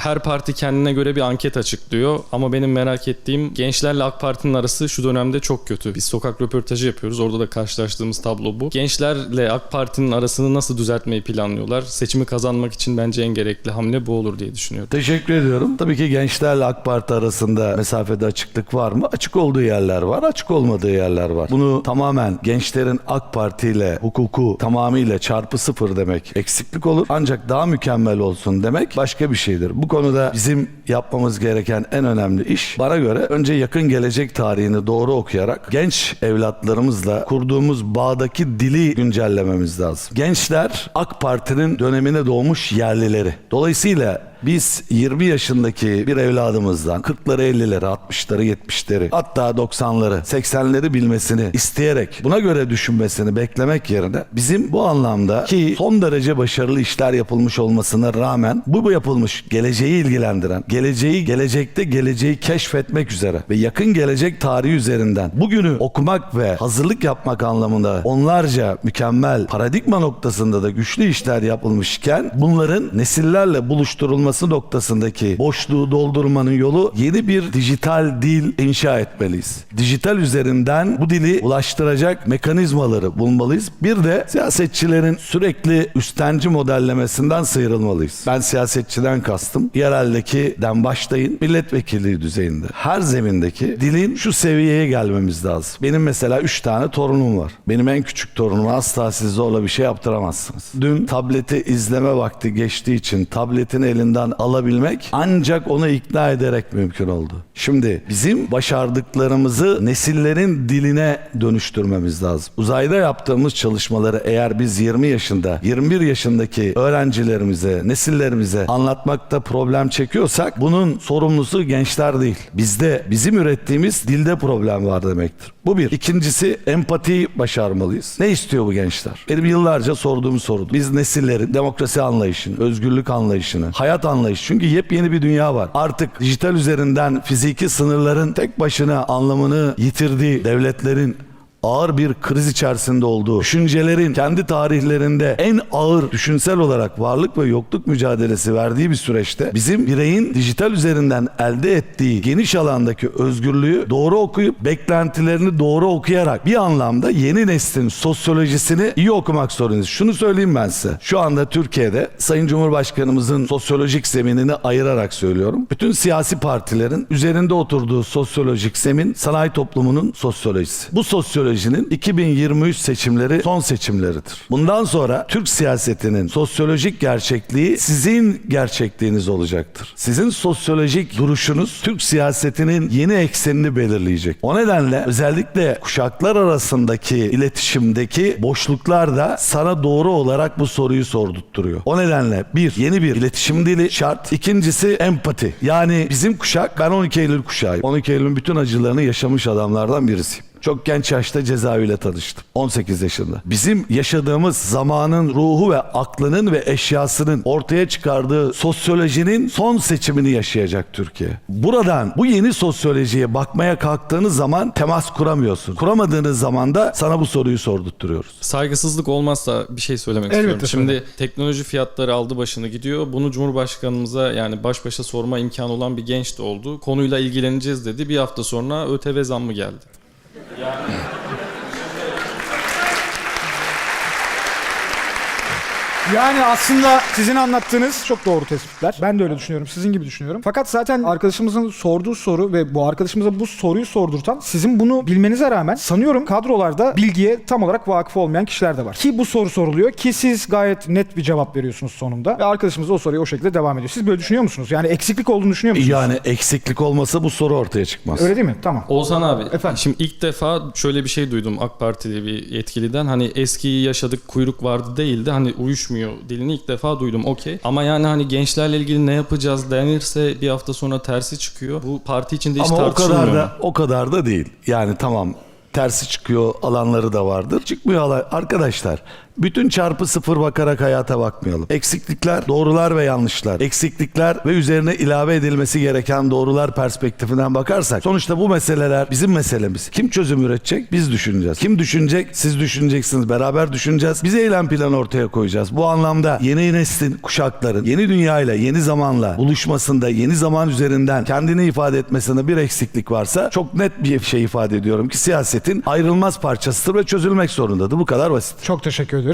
her parti kendine göre bir anket açıklıyor ama benim merak ettiğim gençlerle AK Parti'nin arası şu dönemde çok kötü. Biz sokak röportajı yapıyoruz. Orada da karşılaştığımız tablo bu. Gençlerle AK Parti'nin arasını nasıl düzeltmeyi planlıyorlar? Seçimi kazanmak için bence en gerekli hamle bu olur diye düşünüyorum. Teşekkür ediyorum. Tabii ki gençlerle AK Parti arasında mesafede açıklık var mı? Açık olduğu yerler var, açık olmadığı yerler var. Bunu tamamen gençlerin AK Parti ile hukuku tamamıyla çarpı sıfır demek eksiklik olur. Ancak daha mükemmel olsun demek başka bir şeydir. Bu konuda bizim yapmamız gereken en önemli iş bana göre önce yakın gelecek tarihini doğru okuyarak genç evlatlarımızla kurduğumuz bağdaki dili güncellememiz lazım. Gençler AK Parti'nin dönemine doğmuş yerlileri. Dolayısıyla biz 20 yaşındaki bir evladımızdan 40'ları 50'leri 60'ları 70'leri hatta 90'ları 80'leri bilmesini isteyerek buna göre düşünmesini beklemek yerine bizim bu anlamda ki son derece başarılı işler yapılmış olmasına rağmen bu bu yapılmış geleceği ilgilendiren geleceği gelecekte geleceği keşfetmek üzere ve yakın gelecek tarihi üzerinden bugünü okumak ve hazırlık yapmak anlamında onlarca mükemmel paradigma noktasında da güçlü işler yapılmışken bunların nesillerle buluşturulması noktasındaki boşluğu doldurmanın yolu yeni bir dijital dil inşa etmeliyiz. Dijital üzerinden bu dili ulaştıracak mekanizmaları bulmalıyız. Bir de siyasetçilerin sürekli üstenci modellemesinden sıyrılmalıyız. Ben siyasetçiden kastım yereldeki den başlayın milletvekilliği düzeyinde. Her zemindeki dilin şu seviyeye gelmemiz lazım. Benim mesela 3 tane torunum var. Benim en küçük torunuma asla siz zorla bir şey yaptıramazsınız. Dün tableti izleme vakti geçtiği için tabletin elinden alabilmek ancak onu ikna ederek mümkün oldu. Şimdi bizim başardıklarımızı nesillerin diline dönüştürmemiz lazım. Uzayda yaptığımız çalışmaları eğer biz 20 yaşında, 21 yaşındaki öğrencilerimize, nesillerimize anlatmakta problem çekiyorsak bunun sorumlusu gençler değil. Bizde bizim ürettiğimiz dilde problem var demektir. Bu bir. İkincisi empatiyi başarmalıyız. Ne istiyor bu gençler? Benim yıllarca sorduğum soru. Biz nesillerin demokrasi anlayışını, özgürlük anlayışını, hayat anlayışı. Çünkü yepyeni bir dünya var. Artık dijital üzerinden fiziki sınırların tek başına anlamını yitirdiği devletlerin ağır bir kriz içerisinde olduğu, düşüncelerin kendi tarihlerinde en ağır düşünsel olarak varlık ve yokluk mücadelesi verdiği bir süreçte bizim bireyin dijital üzerinden elde ettiği geniş alandaki özgürlüğü doğru okuyup beklentilerini doğru okuyarak bir anlamda yeni neslin sosyolojisini iyi okumak zorundayız. Şunu söyleyeyim ben size. Şu anda Türkiye'de Sayın Cumhurbaşkanımızın sosyolojik zeminini ayırarak söylüyorum. Bütün siyasi partilerin üzerinde oturduğu sosyolojik zemin sanayi toplumunun sosyolojisi. Bu sosyolojinin 2023 seçimleri son seçimleridir. Bundan sonra Türk siyasetinin sosyolojik gerçekliği sizin gerçekliğiniz olacaktır. Sizin sosyolojik duruşunuz Türk siyasetinin yeni eksenini belirleyecek. O nedenle özellikle kuşaklar arasındaki iletişimdeki boşluklar da sana doğru olarak bu soruyu sordurtturuyor. O nedenle bir yeni bir iletişim dili şart. İkincisi empati. Yani bizim kuşak ben 12 Eylül kuşağıyım. 12 Eylül'ün bütün acılarını yaşamış adamlardan birisiyim. Çok genç yaşta cezaeviyle tanıştım. 18 yaşında. Bizim yaşadığımız zamanın ruhu ve aklının ve eşyasının ortaya çıkardığı sosyolojinin son seçimini yaşayacak Türkiye. Buradan bu yeni sosyolojiye bakmaya kalktığınız zaman temas kuramıyorsun. Kuramadığınız zaman da sana bu soruyu sordurtturuyoruz. Saygısızlık olmazsa bir şey söylemek Elbette istiyorum. Şimdi teknoloji fiyatları aldı başını gidiyor. Bunu Cumhurbaşkanımıza yani baş başa sorma imkanı olan bir genç de oldu. Konuyla ilgileneceğiz dedi. Bir hafta sonra ÖTV zammı geldi. Yani aslında sizin anlattığınız çok doğru tespitler. Ben de öyle düşünüyorum. Sizin gibi düşünüyorum. Fakat zaten arkadaşımızın sorduğu soru ve bu arkadaşımıza bu soruyu sordurtan sizin bunu bilmenize rağmen sanıyorum kadrolarda bilgiye tam olarak vakıf olmayan kişiler de var. Ki bu soru soruluyor ki siz gayet net bir cevap veriyorsunuz sonunda ve arkadaşımız da o soruyu o şekilde devam ediyor. Siz böyle düşünüyor musunuz? Yani eksiklik olduğunu düşünüyor musunuz? Yani eksiklik olmasa bu soru ortaya çıkmaz. Öyle değil mi? Tamam. Oğuzhan abi, Efendim? şimdi ilk defa şöyle bir şey duydum AK Partili bir yetkiliden. Hani eskiyi yaşadık kuyruk vardı değildi. Hani uyuşmuyor dilini ilk defa duydum okey. Ama yani hani gençlerle ilgili ne yapacağız denirse bir hafta sonra tersi çıkıyor. Bu parti içinde hiç Ama o tartışılmıyor. kadar da o kadar da değil. Yani tamam tersi çıkıyor alanları da vardır. Çıkmıyor alan arkadaşlar. Bütün çarpı sıfır bakarak hayata bakmayalım. Eksiklikler, doğrular ve yanlışlar. Eksiklikler ve üzerine ilave edilmesi gereken doğrular perspektifinden bakarsak sonuçta bu meseleler bizim meselemiz. Kim çözüm üretecek? Biz düşüneceğiz. Kim düşünecek? Siz düşüneceksiniz. Beraber düşüneceğiz. Biz eylem planı ortaya koyacağız. Bu anlamda yeni neslin, kuşakların yeni dünyayla, yeni zamanla buluşmasında, yeni zaman üzerinden kendini ifade etmesinde bir eksiklik varsa çok net bir şey ifade ediyorum ki siyasetin ayrılmaz parçasıdır ve çözülmek zorundadır. Bu kadar basit. Çok teşekkür ediyorum.